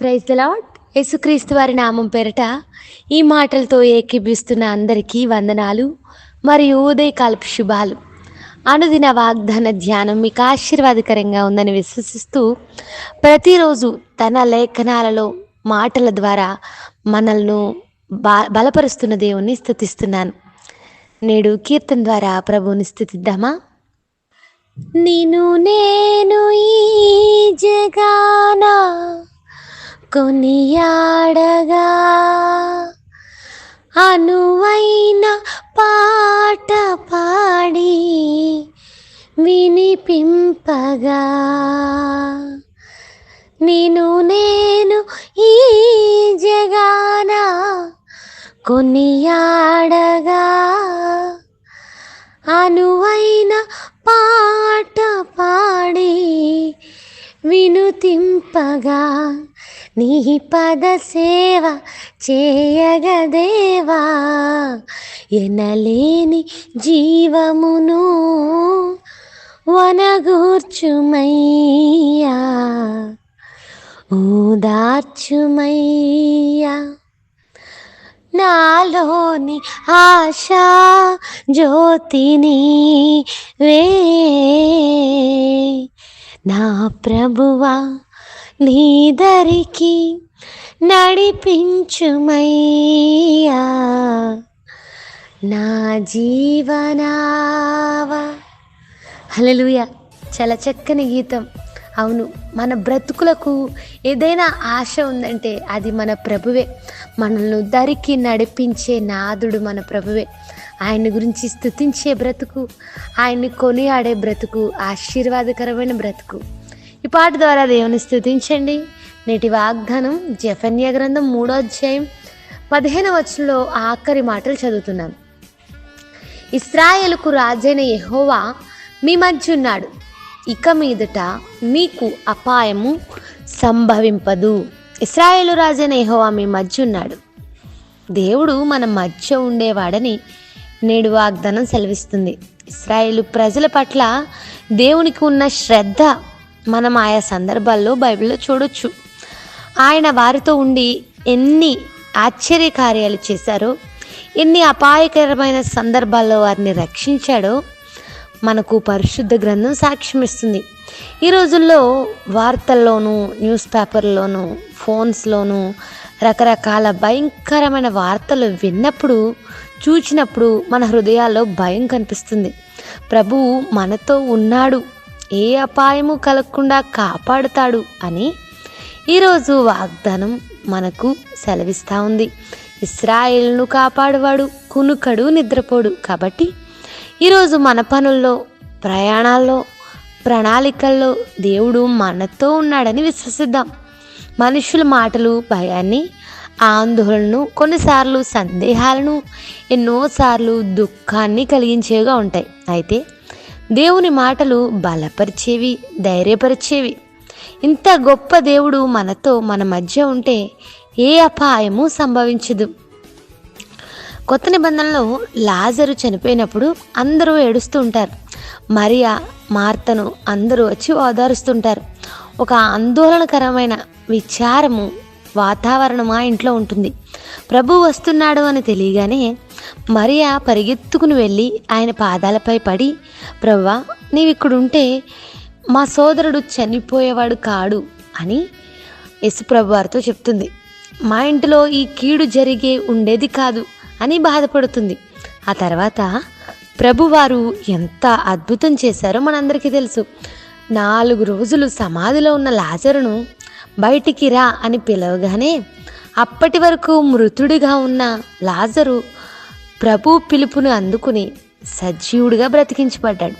Praise the lord యేసుక్రీస్తు వారి నామం పేరట ఈ మాటలతో ఏకీభిస్తున్న అందరికీ వందనాలు మరియు ఉదయకాలపు శుభాలు. అనుదిన వాగ్దాన ధ్యానం మీకు ఆశీర్వాదకరంగా ఉందని విశ్వసిస్తూ ప్రతిరోజు తన లేఖనాలలో మాటల ద్వారా మనల్ని బా బలపరుస్తున్న దేవుణ్ణి స్థుతిస్తున్నాను. నేడు కీర్తన ద్వారా ప్రభువుని స్థుతిద్దామా? నిను నేను ఈ జగానా కొనియాడగా అనువైన పాట పాడి వినిపింపగా. నేను నేను ఈ జగాన కొనియాడగా. అనువైన పాట పాడి వినుతింపగా. నీ పద సేవ చేయగదేవా? ఎనలేని జీవమును వనగూర్చుమయ్యా. ఊదార్చుమయ్యా. నాలోని ఆశా జ్యోతిని వే. నా ప్రభువా నీదరికి నడిపించుమయ్యా. నా జీవనావా. హలలుయ చాలా చక్కని గీతం. అవును మన బ్రతుకులకు ఏదైనా ఆశ ఉందంటే అది మన ప్రభువే. మనల్ని దరికి నడిపించే నాదుడు మన ప్రభువే. ఆయన గురించి స్థుతించే బ్రతుకు ఆయన్ని కొనియాడే బ్రతుకు ఆశీర్వాదకరమైన బ్రతుకు. ఈ పాట ద్వారా దేవుని స్థుతించండి నేటి వాగ్దానం జఫన్య గ్రంథం మూడో అధ్యాయం పదిహేను వచనంలో ఆఖరి మాటలు చదువుతున్నాను ఇస్రాయేల్కు రాజైన యహోవా మీ మధ్య ఉన్నాడు. ఇక మీదట మీకు అపాయము సంభవింపదు. ఇస్రాయేలు రాజైన యహోవా మీ మధ్య ఉన్నాడు. దేవుడు మన మధ్య ఉండేవాడని నేడు వాగ్దానం సెలవిస్తుంది. ఇస్రాయేలు ప్రజల పట్ల దేవునికి ఉన్న శ్రద్ధ మనం ఆయా సందర్భాల్లో బైబిల్లో చూడొచ్చు. ఆయన వారితో ఉండి ఎన్ని ఆశ్చర్య కార్యాలు చేశారో ఎన్ని అపాయకరమైన సందర్భాల్లో వారిని రక్షించాడో మనకు పరిశుద్ధ గ్రంథం సాక్ష్యం ఇస్తుంది ఈ రోజుల్లో వార్తల్లోనూ న్యూస్ పేపర్లోనూ ఫోన్స్లోనూ రకరకాల భయంకరమైన వార్తలు విన్నప్పుడు చూచినప్పుడు మన హృదయాల్లో భయం కనిపిస్తుంది. ప్రభువు మనతో ఉన్నాడు. ఏ అపాయము కలగకుండా కాపాడుతాడు అని ఈరోజు వాగ్దానం మనకు సెలవిస్తూ ఉంది. ఇస్రాయేల్ను కాపాడువాడు కునుకడు నిద్రపోడు. కాబట్టి ఈరోజు మన పనుల్లో ప్రయాణాల్లో ప్రణాళికల్లో దేవుడు మనతో ఉన్నాడని విశ్వసిద్దాం. మనుషుల మాటలు భయాన్ని ఆందోళనను కొన్నిసార్లు సందేహాలను ఎన్నోసార్లు దుఃఖాన్ని కలిగించేవిగా ఉంటాయి. అయితే దేవుని మాటలు బలపరిచేవి ధైర్యపరిచేవి. ఇంత గొప్ప దేవుడు మనతో మన మధ్య ఉంటే ఏ అపాయము సంభవించదు. కొత్త నిబంధనలో లాజరు చనిపోయినప్పుడు అందరూ ఏడుస్తూ ఉంటారు. మరియా మార్తను అందరూ వచ్చి ఓదారుస్తుంటారు. ఒక ఆందోళనకరమైన విచారము వాతావరణం ఆ ఇంట్లో ఉంటుంది. ప్రభు వస్తున్నాడు అని తెలియగానే మరియా పరిగెత్తుకుని వెళ్ళి ఆయన పాదాలపై పడి ప్రవ్వా నీవిక్కడుంటే మా సోదరుడు చనిపోయేవాడు కాడు అని యేసుప్రభు వారితో చెప్తుంది. మా ఇంటిలో ఈ కీడు జరిగే ఉండేది కాదు అని బాధపడుతుంది. ఆ తర్వాత ప్రభువారు ఎంత అద్భుతం చేశారో మనందరికీ తెలుసు. నాలుగు రోజులు సమాధిలో ఉన్న లాజరును బయటికి రా అని పిలవగానే అప్పటి వరకు మృతుడిగా ఉన్న లాజరు ప్రభు పిలుపును అందుకుని సజీవుడిగా బ్రతికించబడ్డాడు.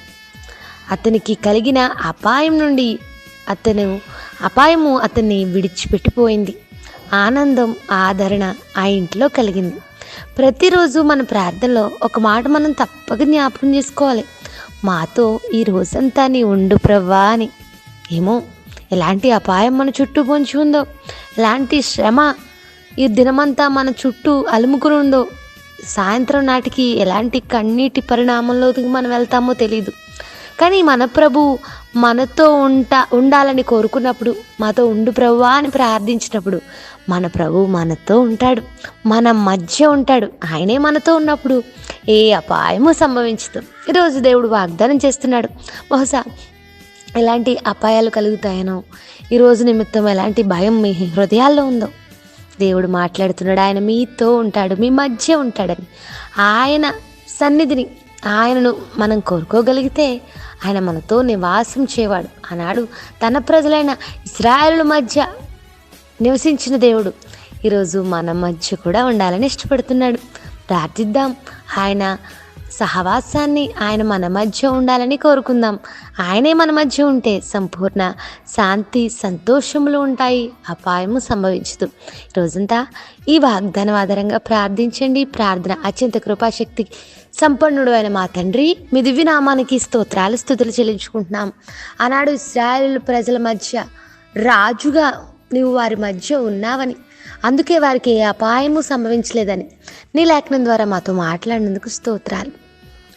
అతనికి కలిగిన అపాయం నుండి అతను అపాయము అతన్ని విడిచిపెట్టిపోయింది. ఆనందం ఆదరణ ఆ ఇంట్లో కలిగింది. ప్రతిరోజు మన ప్రార్థనలో ఒక మాట మనం తప్పక జ్ఞాపకం చేసుకోవాలి. మాతో ఈ రోజంతా నీ ఉండు ప్రవ్వా అని. ఏమో ఎలాంటి అపాయం మన చుట్టూ పొంచి ఉందో ఎలాంటి శ్రమ ఈ దినమంతా మన చుట్టూ అలుముకుని ఉందో సాయంత్రం నాటికి ఎలాంటి కన్నీటి పరిణామంలోకి మనం వెళ్తామో తెలియదు కానీ మన ప్రభు మనతో ఉంటా ఉండాలని కోరుకున్నప్పుడు మాతో ఉండు ప్రభువా అని ప్రార్థించినప్పుడు మన ప్రభు మనతో ఉంటాడు. మన మధ్య ఉంటాడు. ఆయనే మనతో ఉన్నప్పుడు ఏ అపాయము సంభవించదు. ఈరోజు దేవుడు వాగ్దానం చేస్తున్నాడు. బహుశా ఎలాంటి అపాయాలు కలుగుతాయనో ఈరోజు నిమిత్తం ఎలాంటి భయం మీ హృదయాల్లో ఉందో దేవుడు మాట్లాడుతున్నాడు. ఆయన మీతో ఉంటాడు. మీ మధ్య ఉంటాడని. ఆయన సన్నిధిని ఆయనను మనం కోరుకోగలిగితే ఆయన మనతో నివాసం చేవాడు ఆనాడు తన ప్రజలైన ఇస్రాయలు మధ్య నివసించిన దేవుడు ఈరోజు మన మధ్య కూడా ఉండాలని ఇష్టపడుతున్నాడు. ప్రార్థిద్దాం. ఆయన సహవాసాన్ని ఆయన మన మధ్య ఉండాలని కోరుకుందాం. ఆయనే మన మధ్య ఉంటే సంపూర్ణ శాంతి సంతోషములు ఉంటాయి. అపాయము సంభవించదు. రోజంతా ఈ వాగ్దానం ఆధారంగా ప్రార్థించండి. ప్రార్థన అత్యంత కృపాశక్తి సంపన్నుడు అయిన మా తండ్రి మీ దివ్యనామానికి స్తోత్రాలు స్థుతులు చెల్లించుకుంటున్నాం. ఆనాడు ఇస్రాయల్ ప్రజల మధ్య రాజుగా నువ్వు వారి మధ్య ఉన్నావని అందుకే వారికి ఏ అపాయము సంభవించలేదని నీ లేఖనం ద్వారా మాతో మాట్లాడినందుకు స్తోత్రాలు.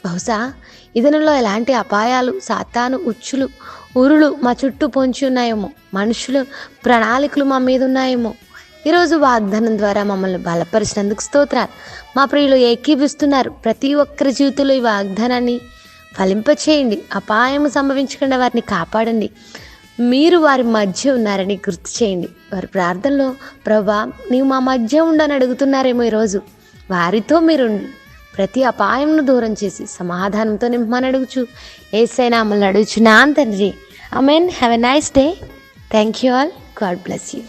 బహుశా ఇదనంలో ఎలాంటి అపాయాలు సాతాను ఉచ్చులు ఉరులు మా చుట్టూ పొంచి ఉన్నాయేమో. మనుషులు ప్రణాళికలు మా మీద ఉన్నాయేమో. ఈరోజు వాగ్దానం ద్వారా మమ్మల్ని బలపరిచినందుకు స్తోత్రాలు. మా ప్రియులు ఏకీభిస్తున్నారు. ప్రతి ఒక్కరి జీవితంలో ఈ వాగ్దానాన్ని ఫలింపచేయండి అపాయం సంభవించకుండా వారిని కాపాడండి. మీరు వారి మధ్య ఉన్నారని గుర్తు చేయండి. వారి ప్రార్థనలో ప్రభా నీవు మా మధ్య ఉండని అడుగుతున్నారేమో ఈరోజు వారితో మీరు ప్రతి అపాయంను దూరం చేసి సమాధానంతో నింపమని అడుగుచు. ఏసైనా మమ్మల్ని అడుగుచు నా తండ్రి. Amen have a nice day thank you all God bless you